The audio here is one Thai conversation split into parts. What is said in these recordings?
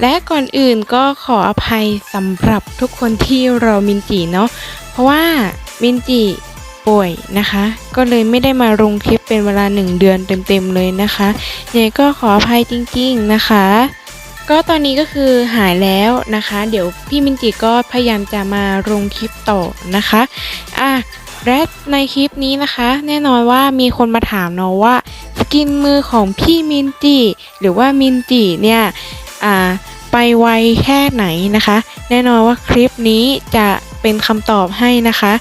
และก่อนอื่นก็ขออภัยสำหรับทุกคนที่รอมินจิเนาะเพราะว่ามินจิป่วยนะคะ ก็เลยไม่ได้มาลงคลิปเป็นเวลา 1 เดือนเต็มๆเลยนะคะยังไงก็ขออภัยจริงๆนะคะก็ตอนนี้ก็คือหายแล้วนะคะ เดี๋ยวพี่มินจิก็พยายามจะมาลงคลิปต่อนะคะอะและในคลิปนี้นะคะ แน่นอนว่ามีคนมาถามเนาะว่าสกินมือของพี่มินจิหรือว่ามินจิเนี่ย ไปไวแค่ไหนนะคะ แน่นอนว่าคลิปนี้จะเป็นคำตอบให้นะคะ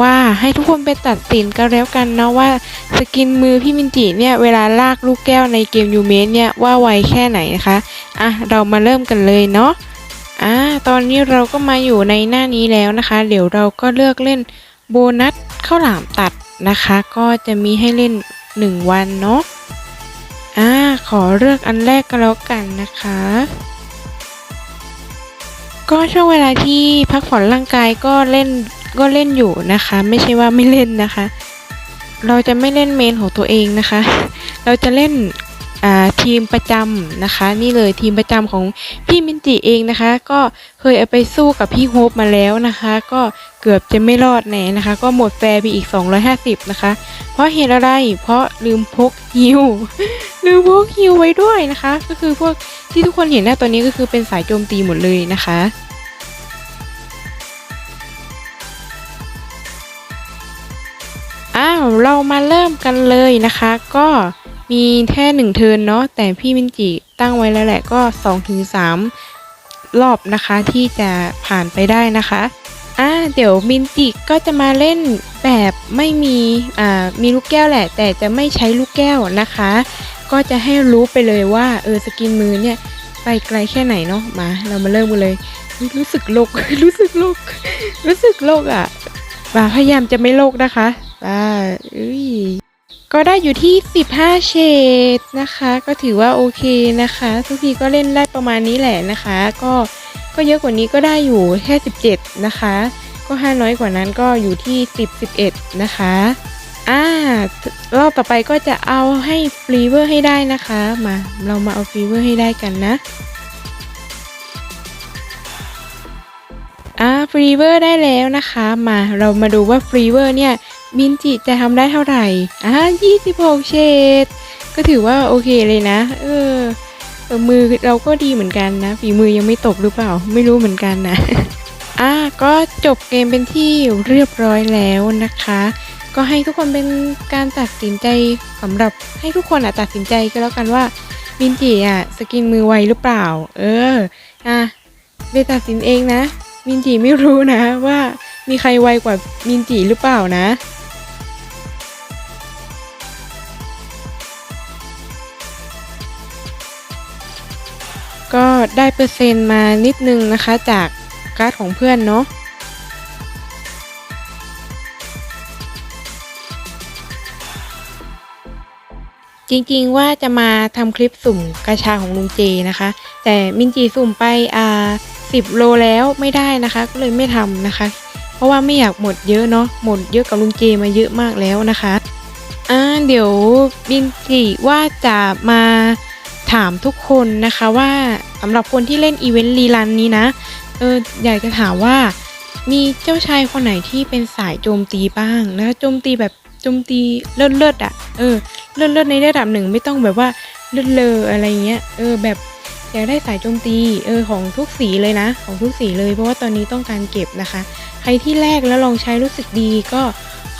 ว่าให้ทุกคนไปตัดสินกันแล้วกันเนาะว่าสกินมือพี่มินจิเนี่ยเวลาลากลูกแก้วในเกมยูเมนเนี่ยว่าไวแค่ไหนนะคะอะเรามาเริ่มกันเลยเนาะอ่าตอนนี้เราก็มาอยู่ในหน้านี้แล้วนะคะ เดี๋ยวเราก็เลือกเล่นโบนัสข้าวหลามตัดนะคะ ก็จะมีให้เล่น 1 วันเนาะ ขอเลือกอันแรกก็แล้วกันนะคะ ก็ช่วงเวลาที่พักผ่อนร่างกายก็เล่นก็เล่นอยู่นะคะ ไม่ใช่ว่าไม่เล่นนะคะ เราจะไม่เล่นเมนของตัวเองนะคะ เราจะเล่น ทีมประจำนะคะ นี่เลยทีมประจำของพี่มินจิเองนะคะ ก็เคยเอาไปสู้กับพี่โฮปมาแล้วนะคะ ก็เกือบจะไม่รอดแน่นะคะ ก็หมดแฟร์ไปอีก 250 นะคะ เพราะเหตุอะไรเพราะลืมพกฮิวลืมพกฮิวไว้ด้วยนะคะ ก็คือพวกที่ทุกคนเห็นหน้าตัวนี้ก็คือเป็นสายโจมตีหมดเลยนะคะอ้าวเรามาเริ่มกันเลยนะคะ ก็ มีแค่หนึ่งเทินเนาะแต่พี่มินจิตั้งไว้แล้วแหละก็2-3ถึงรอบนะคะที่จะผ่านไปได้นะคะอ่าเดี๋ยวมินจิก็จะมาเล่นแบบไม่มีอ่ามีลูกแก้วแหละ แต่จะไม่ใช้ลูกแก้วนะคะ ก็จะให้รู้ไปเลยว่าเออสกินมือเนี่ยไปไกลแค่ไหนเนาะมา เรามาเริ่มกันเลย รู้สึกโลกรู้สึกโลกรู้สึกโลกอะมาพยายามจะไม่โลกนะคะอ่าอุ้ย ก็ได้อยู่ที่ 15 เฉดนะคะ ก็ถือว่าโอเคนะคะ ทุกทีก็เล่นได้ประมาณนี้แหละนะคะ ก็ก็เยอะกว่านี้ก็ได้อยู่แค่ 17 นะคะ ก็ห้าน้อยกว่านั้นก็อยู่ที่ 10 11 นะคะอ่ารอบต่อไปก็จะเอาให้ฟรีเวอร์ให้ได้นะคะ มาเรามาเอาฟรีเวอร์ให้ได้กันนะอ่าฟรีเวอร์ได้แล้วนะคะ มาเรามาดูว่าฟรีเวอร์เนี่ย มินจิจะทำได้เท่าไหร่อ่า26เฉดก็ถือว่าโอเคเลยนะเออเออ มือเราก็ดีเหมือนกันนะ ฝีมือยังไม่ตกหรือเปล่า ไม่รู้เหมือนกันนะ อ่าก็จบเกมเป็นที่เรียบร้อยแล้วนะคะ ก็ให้ทุกคนเป็นการตัดสินใจสำหรับให้ทุกคนอะตัดสินใจก็แล้วกันว่ามินจิอะสกินมือไวหรือเปล่า เออ อะไปตัดสินเองนะ มินจิไม่รู้นะว่ามีใครไวกว่ามินจิหรือเปล่านะ ได้เปอร์เซ็นต์มานิดนึงนะคะจากการ์ดของเพื่อนเนาะจริงๆว่าจะมาทำคลิปสุ่มกระชาของลุงเจนะคะ แต่มินจีสุ่มไปอ่าสิบโลแล้วไม่ได้นะคะก็เลยไม่ทำนะคะ เพราะว่าไม่อยากหมดเยอะเนาะหมดเยอะกับลุงเจมาเยอะมากแล้วนะคะอ่าเดี๋ยวมินจีว่าจะมา ถามทุกคนนะคะว่าสำหรับคนที่เล่นอีเวนต์รีลันนี้นะ เอออยากจะถามว่า มีเจ้าชายคนไหนที่เป็นสายโจมตีบ้างนะคะโจมตีแบบโจมตีเลิศเลิศๆอะเออเลิศเลิศในระดับหนึ่งไม่ต้องแบบว่าเลิศเลออะไรเงี้ยเออแบบอยากได้สายโจมตีเออของทุกสีเลยนะ ของทุกสีเลย เพราะว่าตอนนี้ต้องการเก็บนะคะ ใครที่แลกแล้วลองใช้รู้สึกดีก็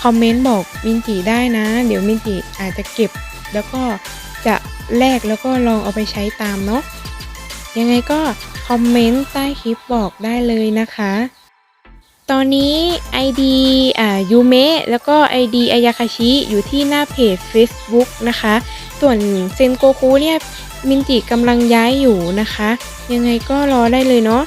คอมเมนต์บอกมินจิได้นะ เดี๋ยวมินจิอาจจะเก็บ แล้วก็จะ แลกแล้วก็ลองเอาไปใช้ตามเนาะยังไงก็คอมเมนต์ใต้คลิปบอกได้เลยนะคะ ตอนนี้ ID อ่ายูเมะแล้วก็ ID อายาคาชิอยู่ที่หน้าเพจ Facebook นะคะ ส่วนเซนโกคุเนี่ยมินจิกำลังย้ายอยู่นะคะ ยังไงก็รอได้เลยเนาะ